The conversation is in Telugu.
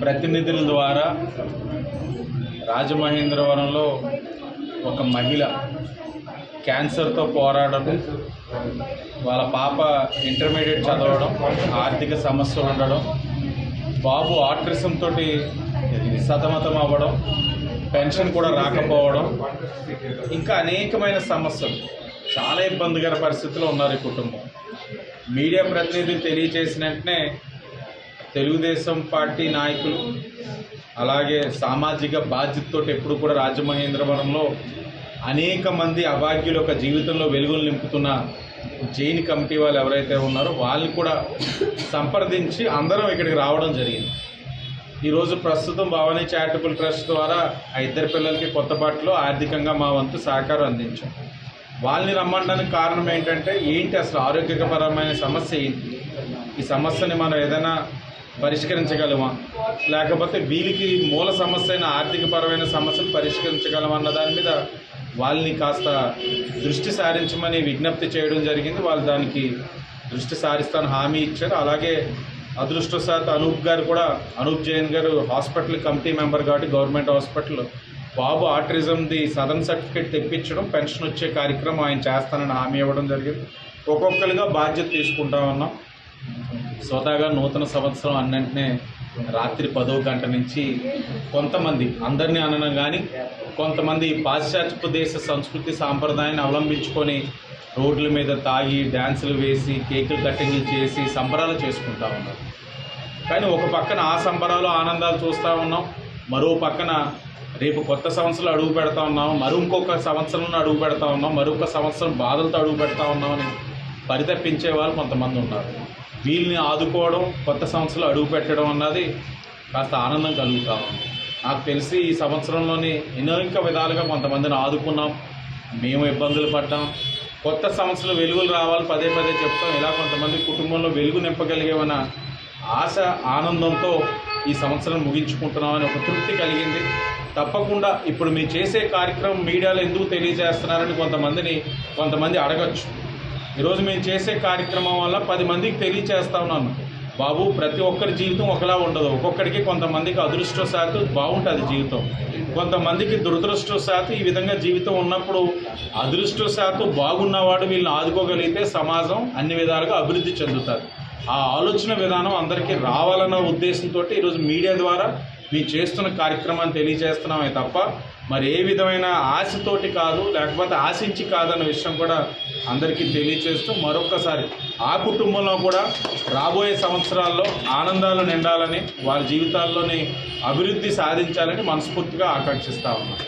ప్రతినిధుల ద్వారా రాజమహేంద్రవరంలో ఒక మహిళ క్యాన్సర్తో పోరాడడం వాళ్ళ పాప ఇంటర్మీడియట్ చదవడం ఆర్థిక సమస్యలు ఉండడం బాబు ఆర్టిజం తోటి సతమతం అవ్వడం పెన్షన్ కూడా రాకపోవడం ఇంకా అనేకమైన సమస్యలు. చాలా ఇబ్బందికర పరిస్థితిలో ఉన్నారు ఈ కుటుంబం. మీడియా ప్రతినిధులు తెలియజేసిన వెంటనే తెలుగుదేశం పార్టీ నాయకులు అలాగే సామాజిక బాధ్యతతో ఎప్పుడు కూడా రాజమహేంద్రవరంలో అనేక మంది అభాగ్యుల యొక్క జీవితంలో వెలుగులు నింపుతున్న జైన్ కమిటీ వాళ్ళు ఎవరైతే ఉన్నారో వాళ్ళని కూడా సంప్రదించి అందరం ఇక్కడికి రావడం జరిగింది. ఈరోజు ప్రస్తుతం భవానీ చారిటబుల్ ట్రస్ట్ ద్వారా ఆ ఇద్దరు పిల్లలకి కొత్త బట్టలు ఆర్థికంగా మా వంతు సహకారం అందించాం. వాళ్ళని రమ్మడానికి కారణం ఏంటంటే ఏంటి అసలు ఆరోగ్యపరమైన సమస్య ఏంటి? ఈ సమస్యని మనం ఏదైనా పరిష్కరించగలమా? లేకపోతే వీళ్ళకి మూల సమస్య అయిన ఆర్థికపరమైన సమస్యలు పరిష్కరించగలమా అన్న దాని మీద వాళ్ళని కాస్త దృష్టి సారించమని విజ్ఞప్తి చేయడం జరిగింది. వాళ్ళు దానికి దృష్టి సారిస్తాను హామీ ఇచ్చారు. అలాగే అదృష్టశాత్ అనూప్ గారు కూడా Anoop Jain garu hospital committee member కాబట్టి గవర్నమెంట్ హాస్పిటల్ బాబు ఆర్టిజంది సదన్ సర్టిఫికేట్ తెప్పించడం పెన్షన్ వచ్చే కార్యక్రమం ఆయన చేస్తానని హామీ ఇవ్వడం జరిగింది. ఒక్కొక్కరిగా బాధ్యత తీసుకుంటా ఉన్నాం. స్వతహాగా నూతన సంవత్సరం అన్నింటినే రాత్రి పదో గంట నుంచి కొంతమంది అందరినీ అనడం కానీ కొంతమంది పాశ్చాత్య దేశ సంస్కృతి సాంప్రదాయాన్ని అవలంబించుకొని రోడ్ల మీద తాగి డ్యాన్సులు వేసి కేకులు కట్టింగ్లు చేసి సంబరాలు చేసుకుంటా ఉన్నారు. కానీ ఒక పక్కన ఆ సంబరాలు ఆనందాలు చూస్తూ ఉన్నాం. మరో పక్కన రేపు కొత్త సంవత్సరం అడుగు పెడతా ఉన్నాం. మరో ఇంకొక సంవత్సరంలో అడుగు పెడతా ఉన్నాం. మరొక సంవత్సరం బాధలతో అడుగు పెడతా ఉన్నామని పరితప్పించే వాళ్ళు కొంతమంది ఉన్నారు. వీళ్ళని ఆదుకోవడం కొత్త సంవత్సరంలో అడుగు పెట్టడం అన్నది కాస్త ఆనందం కలుగుతా ఉంది. నాకు తెలిసి ఈ సంవత్సరంలోని అనేక విధాలుగా కొంతమందిని ఆదుకున్నాం మేము ఇబ్బందులు పడ్డాం. కొత్త సంవత్సరం వెలుగులు రావాలి పదే పదే చెప్తాం. ఇలా కొంతమంది కుటుంబంలో వెలుగు నింపగలిగేమన్న ఆశ ఆనందంతో ఈ సంవత్సరం ముగించుకుంటున్నామని ఒక తృప్తి కలిగింది. తప్పకుండా ఇప్పుడు మీరు చేసే కార్యక్రమం మీడియాలో ఎందుకు తెలియజేస్తున్నారని కొంతమందిని కొంతమంది అడగచ్చు. ఈరోజు మేము చేసే కార్యక్రమం వల్ల పది మందికి తెలియచేస్తా ఉన్నాను. బాబు ప్రతి ఒక్కరి జీవితం ఒకలా ఉండదు. ఒక్కొక్కడికి కొంతమందికి అదృష్టవశాత్తు బాగుంటుంది జీవితం. కొంతమందికి దురదృష్టశాత్తు ఈ విధంగా జీవితం ఉన్నప్పుడు అదృష్టవశాత్తు బాగున్నవాడు వీళ్ళని ఆదుకోగలిగితే సమాజం అన్ని విధాలుగా అభివృద్ధి చెందుతారు ఆ ఆలోచన విధానం అందరికీ రావాలన్న ఉద్దేశంతో ఈరోజు మీడియా ద్వారా మేము చేస్తున్న కార్యక్రమాన్ని తెలియజేస్తున్నామే తప్ప మరి ఏ విధమైన ఆశతోటి కాదు లేకపోతే ఆశించి కాదన్న విషయం కూడా అందరికీ తెలియచేస్తూ మరొక్కసారి ఆ కుటుంబంలో కూడా రాబోయే సంవత్సరాల్లో ఆనందాలు నిండాలని వారి జీవితాల్లోని అభివృద్ధి సాధించాలని మనస్ఫూర్తిగా ఆకాంక్షిస్తా ఉన్నాను